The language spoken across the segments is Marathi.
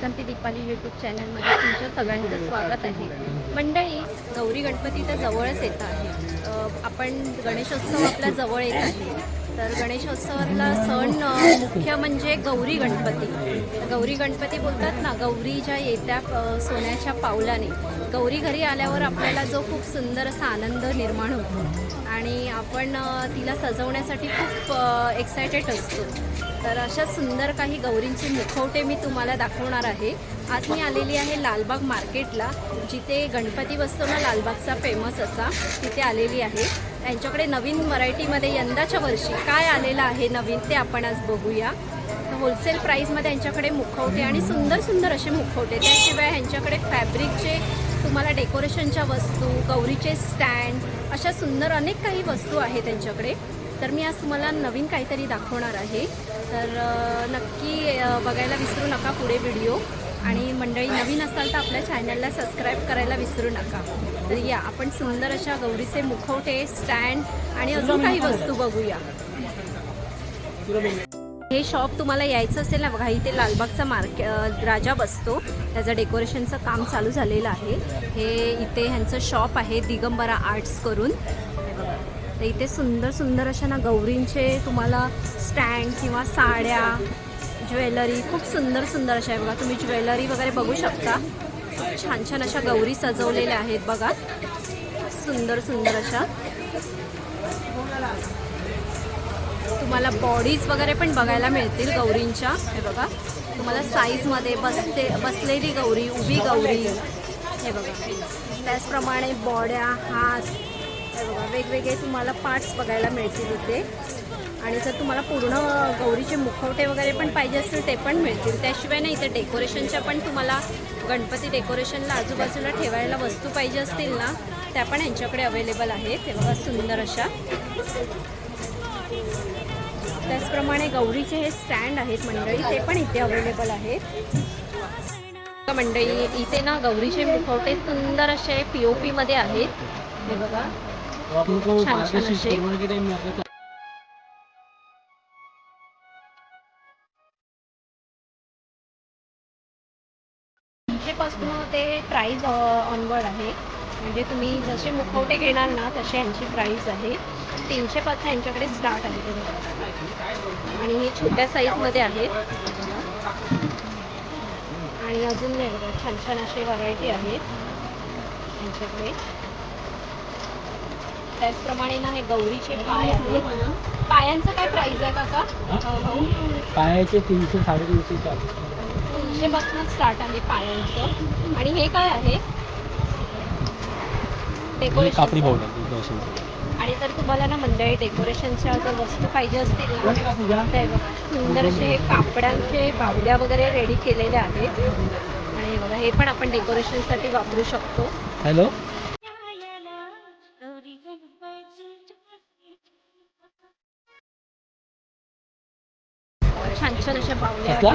दीपाली ते दीपाली यूट्यूब चॅनलमध्ये तुमच्या सगळ्यांचं स्वागत आहे. मंडळी गौरी गणपती तर जवळच येत आहे. आपण गणेशोत्सव आपला जवळ येत आहे. तर गणेशोत्सवातला सण मुख्य म्हणजे गौरी गणपती. गौरी गणपती बोलतात ना गौरी ज्या येत्या सोन्याच्या पावलाने. गौरी घरी आल्यावर आपल्याला जो खूप सुंदर असा आनंद निर्माण होतो. आणि आपण तिला सजवण्यासाठी खूप एक्सायटेड असतो. तर अशा सुंदर काही गौरींचे मुखवटे मी तुम्हाला दाखवणार आहे. आज मी आलेली आहे लालबाग मार्केटला जिथे गणपती बसतो ना लालबागचा फेमस असा. तिथे आलेली आहे. त्यांच्याकडे नवीन व्हरायटीमध्ये यंदाच्या वर्षी काय आलेलं आहे नवीन ते आपण आज बघूया. होलसेल प्राईजमध्ये यांच्याकडे मुखवटे आणि सुंदर सुंदर असे मुखवटे. त्याशिवाय ह्यांच्याकडे फॅब्रिकचे तुम्हाला डेकोरेशनच्या वस्तू गौरीचे स्टँड अशा सुंदर अनेक काही वस्तू आहेत त्यांच्याकडे. तर मी आज तुम्हाला नवीन काहीतरी दाखवणार आहे. तर नक्की बघायला विसरू नका पुढे व्हिडिओ. आणि मंडळी नवीन असाल तर आपल्या चॅनलला सबस्क्राईब करायला विसरू नका. तर या आपण सुंदर अशा गौरीचे मुखवटे स्टँड आणि अजून काही वस्तू बघूया. हे शॉप तुम्हाला यायचं असेल ना बघा इथे लालबागचा मार्के राजा बसतो. त्याचं डेकोरेशनचं काम चालू झालेलं आहे. हे इथे ह्यांचं शॉप आहे दिगंबरा आर्ट्स करून. तर इथे सुंदर सुंदर अशा ना गौरींचे तुम्हाला स्टँड किंवा साड्या ज्वेलरी खूप सुंदर सुंदर अशा आहे बघा. तुम्ही ज्वेलरी वगैरे बघू शकता. खूप छान छान अशा गौरी सजवलेल्या आहेत बघा. सुंदर सुंदर अशा. तुम्हाला बॉडीज वगैरे पण बघायला मिळतील गौरींच्या. हे बघा. तुम्हाला साईजमध्ये बसते बसलेली गौरी उभी गौरी. हे बघा. त्याचप्रमाणे बॉड्या हात हे बघा वेगवेगळे तुम्हाला पार्ट्स बघायला मिळतील इथे. आणि जर तुम्हाला पूर्ण गौरीचे मुखवटे वगैरे पण पाहिजे असतील ते पण मिळतील. त्याशिवाय ना इथे डेकोरेशनच्या पण तुम्हाला गणपती डेकोरेशनला आजूबाजूला ठेवायला वस्तू पाहिजे असतील ना त्या पण यांच्याकडे अवेलेबल आहेत. हे बघा सुंदर अशा. त्याचप्रमाणे गौरीचे हे स्टँड आहेत मंडळी ते पण इथे अवेलेबल आहेत. मंडळी इथे ना गौरीचे मुखवटे सुंदर असे पी ओ पीमध्ये आहेत. हे बघा. छान छान असे. तीनशेपासून ते प्राईज ऑनवर्ड आहे. म्हणजे तुम्ही जसे मुखवटे घेणार ना तसे यांची प्राईस आहे. तीनशेपासून यांच्याकडे स्टार्ट आहे. आणि हे छोट्या साईजमध्ये आहेत आणि अजून नाही छान छान असे व्हरायटी आहेत. यांच्याकडे. त्याचप्रमाणे ना हे गौरीचे पाय आहेत. पायांचं काय प्राईस आहे काका? भाऊ पायाचे तीनशे साडेतीनशे चार. तीनशेपासून स्टार्ट आहे पायांचं. आणि हे काय आहे? कापडी आणि जर तुम्हाला ना मंडळी डेकोरेशनच्या जर वस्तू पाहिजे असतील ना सुंदर असे कापडांचे बावड्या वगैरे रेडी केलेल्या आहेत. आणि हे बघा हे पण आपण डेकोरेशनसाठी वापरू शकतो. हॅलो कसला?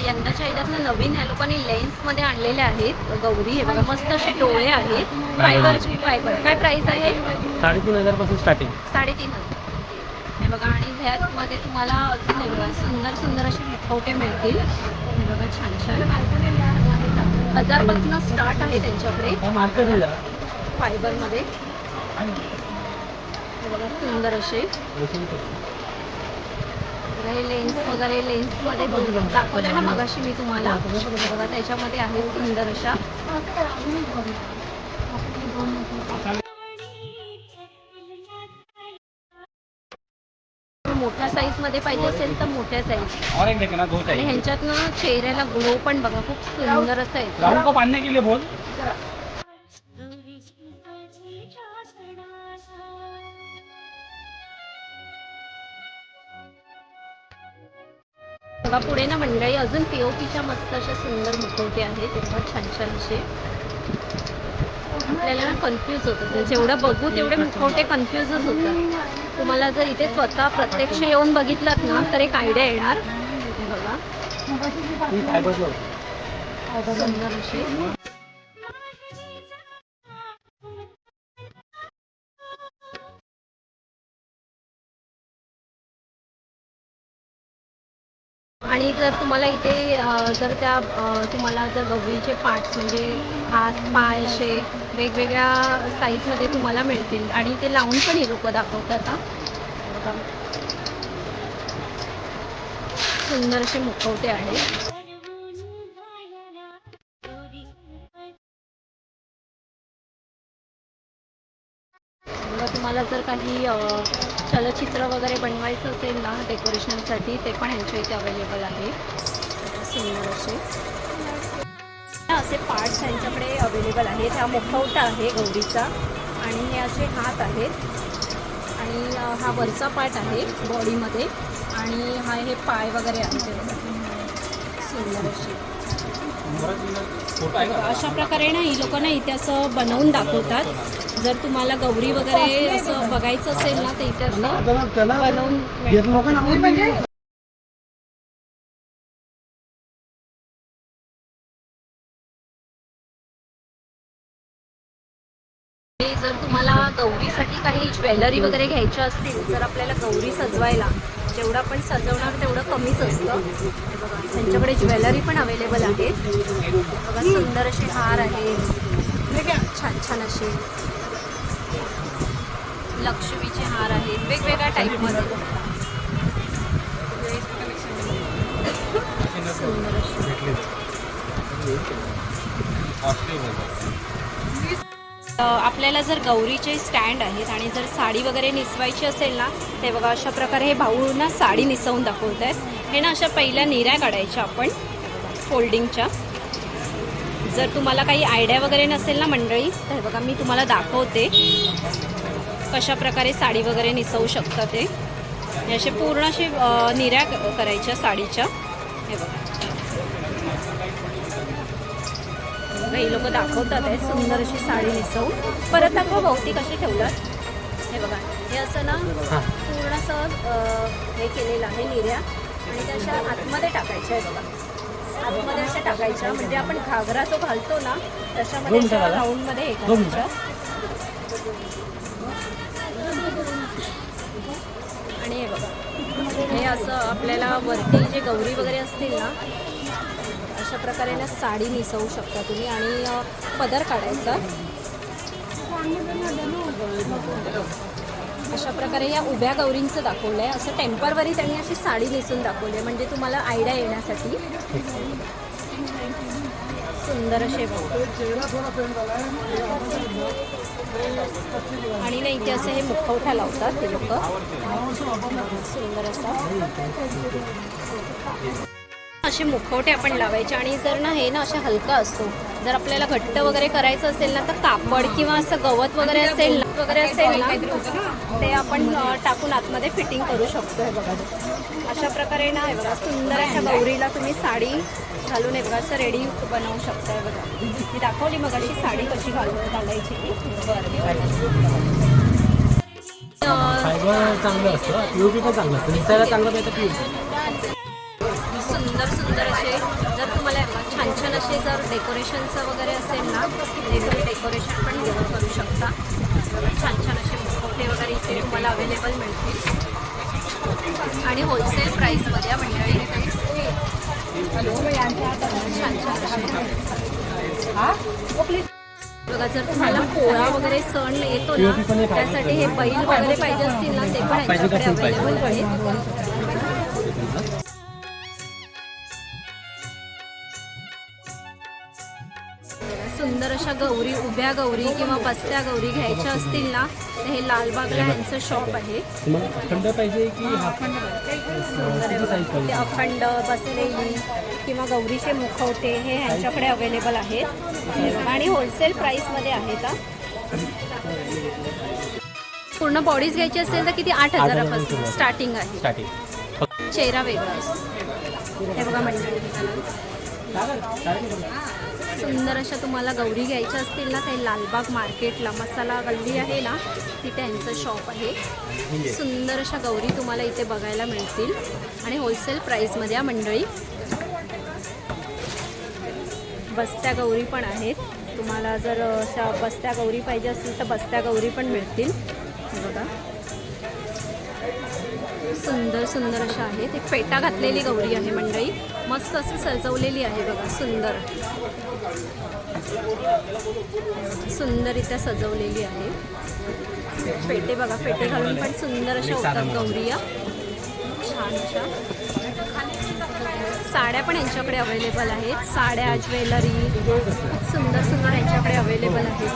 यंदाच्या ह्याच्यात ना नवीन ह्या लोकांनी लेन्समध्ये आणलेल्या आहेत गौरी हे बघा मस्त असे डोळे आहेत. फायबर फायबर काय प्राइस आहे? साडेतीन हजारपासून स्टार्टिंग साडेतीन हजार. हे बघा आणि ह्यामध्ये तुम्हाला अजून हे बघा सुंदर सुंदर असे मुखवटे मिळतील. हे बघा छान छान. हजारपासून स्टार्ट आहे त्यांच्याकडे. फायबरमध्ये बघा सुंदर असे. बघा हे लेन्स वगैरे लेन्समध्ये दाखवलं ना. मगाशी मी तुम्हाला बघा त्याच्यामध्ये आहे सुंदर अशा. मोठ्या साईजमध्ये पाहिजे असेल तर मोठ्या साईज और एक देखे ना दो आणि चाहिए ह्यांच्यात ना चेहऱ्याला ग्लो पण बघा खूप सुंदर असं आहे. बघा पुढे ना मंडळी अजून पी ओ पीच्या मस्त अशा सुंदर मुखवटे आहेत. एकदम छान छान असे. आपल्याला ना कन्फ्यूज होतं. जेवढं बघू तेवढे मुखवटे कन्फ्यूजच होतात. तुम्हाला जर इथे स्वतः प्रत्यक्ष येऊन बघितलात ना तर एक आयडिया येणार. बघा. सुंदर अशी आणि जर तुम्हाला इथे जर त्या तुम्हाला जर गवळीचे पार्ट्स म्हणजे हात पाय असे वेगवेगळ्या साईजमध्ये तुम्हाला मिळतील आणि ते लावून पण हे लोक दाखवतात हा. बघा. सुंदर असे मुखवटे आहेत तुम्हाला जर काही अ, चलचित्र वगैरे बनवायचं असेल ना डेकोरेशनसाठी ते पण यांच्या इथे अवेलेबल आहे. सुंदर असे. असे पार्ट्स यांच्याकडे अवेलेबल आहेत. हा मुखवटा आहे गौरीचा आणि हे असे हात आहेत. आणि हा वरचा पार्ट आहे बॉडीमध्ये आणि हा हे पाय वगैरे आहे. सुंदर असे. अशा प्रकारे ना ही लोक ना इथे असं बनवून दाखवतात. जर तुम्हाला गौरी वगैरे असं बघायचं असेल ना तर इथे बनवून जर तुम्हाला गौरीसाठी काही ज्वेलरी वगैरे घ्यायच्या असतील जर आपल्याला गौरी सजवायला जेवढं आपण सजवणार तेवढं कमीच असतं. त्यांच्याकडे ज्वेलरी पण अवेलेबल आहे बघा सुंदर असे हार आहेत. छान छान असे लक्ष्मीचे हार आहेत वेगवेगळ्या टाईपमध्ये आपल्याला जर गौरीचे स्टँड आहेत आणि जर साडी वगैरे निसवायची असेल ना ते बघा अशा प्रकारे हे भाऊ ना साडी निसवून दाखवत आहेत हे ना अशा पहिल्या निऱ्या काढायच्या आपण फोल्डिंगच्या जर तुम्हाला काही आयडिया वगैरे नसेल ना मंडळी तर बघा मी तुम्हाला दाखवते. कशा प्रकारे साडी वगैरे निसवू शकता ते. हे असे पूर्ण असे निऱ्या करायच्या साडीच्या. हे बघा. काही लोक दाखवतात आहे सुंदर अशी साडी नेसवून परत दाखवा भोवती कशी ठेवलात. हे बघा हे असं ना हां. पूर्ण असं हे केलेलं आहे निर्या आणि त्या अशा आतमध्ये टाकायच्या आहे बघा. आतमध्ये अशा टाकायच्या म्हणजे आपण घागरा जो घालतो ना त्याच्यामध्ये अशा. राऊंडमध्ये हे दोन करायच्या आणि हे बघा. हे असं आपल्याला वरती जे गौरी वगैरे असतील ना अशा प्रकारे ना साडी निसवू शकता तुम्ही आणि पदर काढायचा. अशा प्रकारे या उभ्या गौरींचं दाखवलं आहे असं टेम्परवरी त्यांनी अशी साडी नेसून दाखवली आहे. म्हणजे तुम्हाला आयडिया येण्यासाठी. सुंदर असे आणि नाही इथे असे हे मुखवठा लावतात ते लोक. सुंदर असा. असे मुखवटे आपण लावायचे आणि जर ना हे ना असे हलका असतो जर आपल्याला घट्ट वगैरे करायचं असेल ना तर कापड किंवा असं गवत वगैरे असेल ना वगैरे असेल ना ते आपण टाकून आतमध्ये फिटिंग करू शकतो हे बघा. अशा प्रकारे ना हे बघा सुंदर अशा गौरीला तुम्ही साडी घालून हे बघा असं रेडी बनवू शकता हे बघा. मी दाखवली मग अशी साडी कशी घालून घालायची ती. फायबर चांगलं असतं. पीओपी पण चांगलं असतं. दिसायला चांगलं पाहिजे पीओपी सुंदर सुंदर असे जर तुम्हाला छान छान असे जर डेकोरेशनचं वगैरे असेल ना ते तुम्ही डेकोरेशन पण घेऊन करू शकता. छान छान असे मुखवटे वगैरे इथे तुम्हाला अवेलेबल मिळतील. आणि होलसेल प्राईसमध्ये आहे मंडळी छान छान असे. बघा जर तुम्हाला पोळा वगैरे सण येतो ना आहे, त्यासाठी हे बैल वगैरे पाहिजे असतील ना ते पण यांच्याकडे? अवेलेबल आहेत. गौरी उभ्या गौरी किंवा बसत्या गौरी घ्यायच्या असतील ना तर हे लालबागला यांचं शॉप आहे. अखंड पाहिजे की? ते अखंड बसलेली किंवा गौरीचे मुखवटे हे ह्यांच्याकडे अवेलेबल आहेत. आणि होलसेल प्राईसमध्ये आहेत हा. पूर्ण बॉडीज घ्यायची असेल तर किती? आठ हजारापासून. स्टार्टिंग आहे. चेहरा वेगळा असतो. हे बघा मंडळी. सुंदर अशा तुम्हाला गौरी घ्यायच्या असतील ना ते लालबाग मार्केटला मसाला गल्ली आहे ना तिथे यांचं शॉप आहे. सुंदर अशा गौरी तुम्हाला इथे बघायला मिळतील. आणि होलसेल प्राईसमध्ये या मंडळी बस्त्या गौरी पण आहेत. तुम्हाला जर अशा बस्त्या गौरी पाहिजे असतील तर बस्त्या गौरी पण मिळतील. बघा. सुंदर सुंदर अशा आहेत. एक फेटा घातलेली गौरी आहे मंडळी. मस्त असं सजवलेली आहे बघा सुंदर. सुंदररित्या सजवलेली आहे. फेटे बघा फेटे घालून पण सुंदर अशा होतात गौरी या छान अशा साड्या पण यांच्याकडे अवेलेबल आहेत. साड्या ज्वेलरी सुंदर सुंदर यांच्याकडे अवेलेबल आहेत.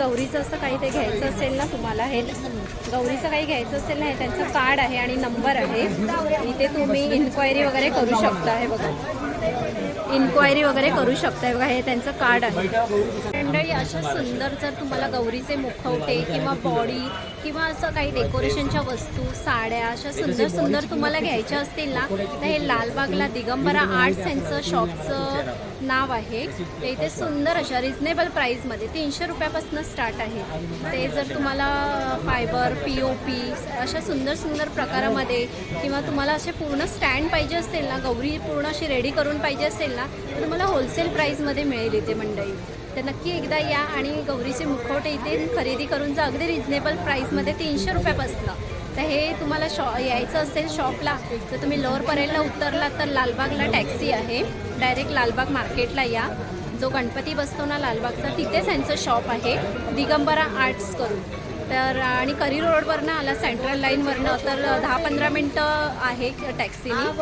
गौरीचं असं काही ते घ्यायचं असेल ना तुम्हाला हे? गौरीचं काही घ्यायचं असेल ना हे? त्यांचं कार्ड आहे आणि नंबर आहे. इथे तुम्ही इन्क्वायरी वगैरे करू शकता हे बघा. इन्क्वायरी वगैरे करू शकता बघा. हे त्यांचं कार्ड आहे. मंडळी अशा सुंदर जर तुम्हाला गौरीचे मुखवटे किंवा बॉडी किंवा असं काही डेकोरेशनच्या वस्तू साड्या अशा सुंदर सुंदर तुम्हाला घ्यायच्या असतील ना तर हे लालबागला दिगंबरा आर्ट्स यांचं शॉपचं नाव आहे. ते इथे सुंदर अशा रिजनेबल प्राईजमध्ये तीनशे रुपयापासून स्टार्ट आहे. ते जर तुम्हाला फायबर पी ओ पी अशा सुंदर सुंदर प्रकारामध्ये किंवा तुम्हाला असे पूर्ण स्टँड पाहिजे असतील ना गौरी पूर्ण अशी रेडी करून पाहिजे असेल ना तर तुम्हाला होलसेल प्राईजमध्ये मिळेल इथे मंडळी. तर नक्की एकदा या आणि गौरीचे मुखवटे इथे खरेदी करून जा. अगदी रिजनेबल प्राईजमध्ये तीनशे रुपयापासनं. तर हे तुम्हाला शॉ यायचं असेल शॉपला तर तुम्ही लोअर परेलला उतरलात तर लालबागला टॅक्सी आहे. डायरेक्ट लालबाग मार्केटला या. जो गणपती बसतो ना लालबागचा तिथेच यांचं शॉप आहे. दिगंबरा आर्ट्स करून. तर आणि करी रोडवरनं आला सेंट्रल लाईनवरनं तर दहा पंधरा मिनटं आहे टॅक्सीने.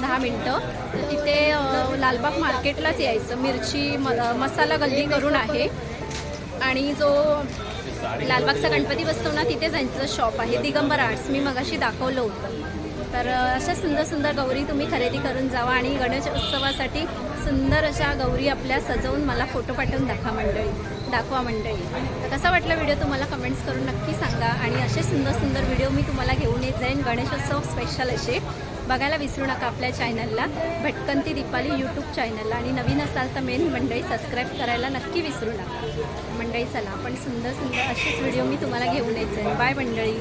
दहा मिनटं. तर तिथे लालबाग मार्केटलाच यायचं. मिरची म मसाला गल्ली करून आहे. आणि जो लालबागचा गणपती बसतो ना तिथे त्यांचं शॉप आहे. दिगंबर आर्ट्स मी मगाशी दाखवलं होतं. तर अशा सुंदर सुंदर गौरी तुम्ही खरेदी करून जावा आणि गणेश उत्सवासाठी सुंदर अशा गौरी आपल्या सजवून मला फोटो पाठवून दाखवा मंडळी. दाखवा मंडळी. तर कसा वाटला व्हिडिओ तुम्हाला कमेंट्स करून नक्की सांगा आणि असे सुंदर सुंदर व्हिडिओ मी तुम्हाला घेऊन येत जाईन. गणेशोत्सव स्पेशल असे. बघायला विसरू नका आपल्या चॅनलला भटकंती दीपाली यूट्यूब चॅनलला आणि नवीन असाल तर मेन मंडळी सबस्क्राईब करायला नक्की विसरू नका. मंडळी चला. आपण सुंदर सुंदर असेच व्हिडिओ मी तुम्हाला घेऊन यायचे बाय मंडळी.